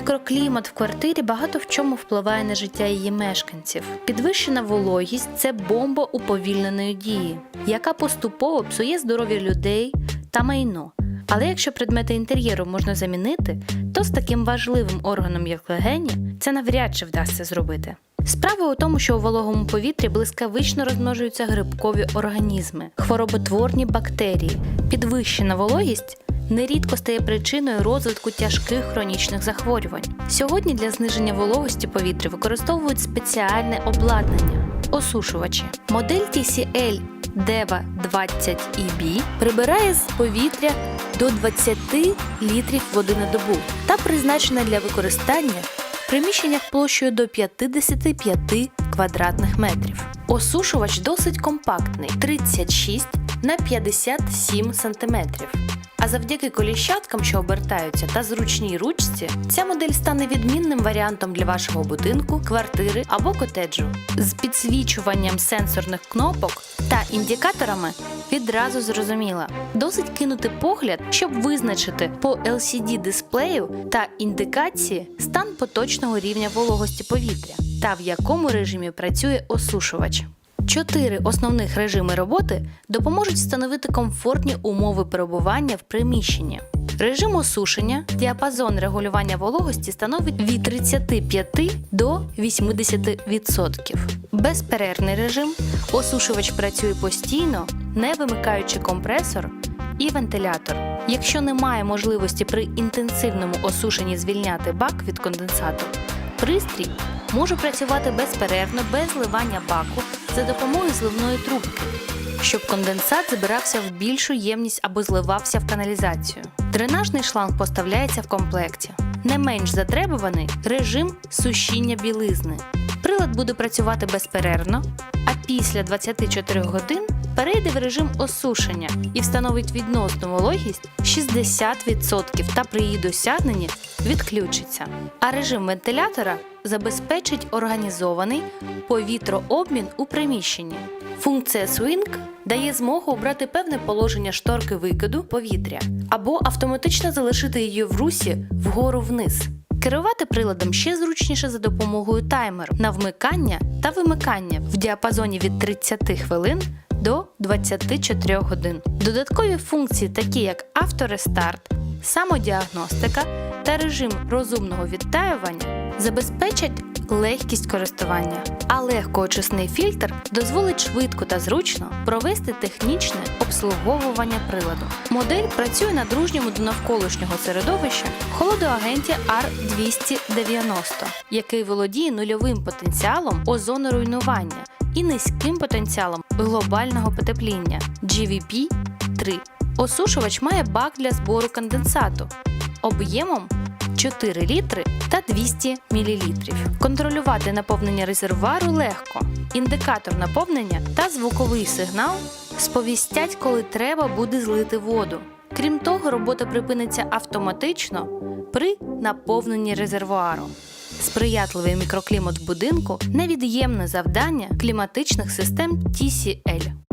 Мікроклімат в квартирі багато в чому впливає на життя її мешканців. Підвищена вологість це бомба уповільненої дії, яка поступово псує здоров'я людей та майно. Але якщо предмети інтер'єру можна замінити, то з таким важливим органом, як легені, це навряд чи вдасться зробити. Справа у тому, що у вологому повітрі блискавично розмножуються грибкові організми, хвороботворні бактерії. Підвищена вологість нерідко стає причиною розвитку тяжких хронічних захворювань. Сьогодні для зниження вологості повітря використовують спеціальне обладнання осушувачі. Модель TCL DEVA 20 EB прибирає з повітря до 20 літрів води на добу та призначена для використання в приміщеннях площею до 55 квадратних метрів. Осушувач досить компактний 36 на 57 сантиметрів. Завдяки коліщаткам, що обертаються, та зручній ручці, ця модель стане відмінним варіантом для вашого будинку, квартири або котеджу. З підсвічуванням сенсорних кнопок та індикаторами відразу зрозуміла. Досить кинути погляд, щоб визначити по LCD дисплею та індикації стан поточного рівня вологості повітря та в якому режимі працює осушувач. Чотири основних режими роботи допоможуть встановити комфортні умови перебування в приміщенні. Режим осушення, діапазон регулювання вологості становить від 35 до 80%. Безперервний режим осушувач працює постійно, не вимикаючи компресор і вентилятор. Якщо немає можливості при інтенсивному осушенні звільняти бак від конденсату, пристрій може працювати безперервно без зливання баку за допомогою зливної трубки, щоб конденсат збирався в більшу ємність або зливався в каналізацію. Дренажний шланг поставляється в комплекті. Не менш затребуваний режим сушіння білизни. Прилад буде працювати безперервно, а після 24 годин перейде в режим осушення і встановить відносну вологість 60% та при її досягненні відключиться. А режим вентилятора забезпечить організований повітрообмін у приміщенні. Функція Swing дає змогу обрати певне положення шторки викиду повітря або автоматично залишити її в русі вгору вниз. Керувати приладом ще зручніше за допомогою таймеру на вмикання та вимикання в діапазоні від 30 хвилин до 24 годин. Додаткові функції, такі як авторестарт, самодіагностика та режим розумного відтаювання, забезпечать легкість користування, а легкоочисний фільтр дозволить швидко та зручно провести технічне обслуговування приладу. Модель працює на дружньому до навколишнього середовища холодоагенті R290, який володіє нульовим потенціалом озоноруйнування і низьким потенціалом глобального потепління GVP 3. Осушувач має бак для збору конденсату об'ємом 4 літри та 200 мл. Контролювати наповнення резервуару легко. Індикатор наповнення та звуковий сигнал сповістять, коли треба буде злити воду. Крім того, робота припиниться автоматично при наповненні резервуару. Сприятливий мікроклімат будинку невід'ємне завдання кліматичних систем TCL.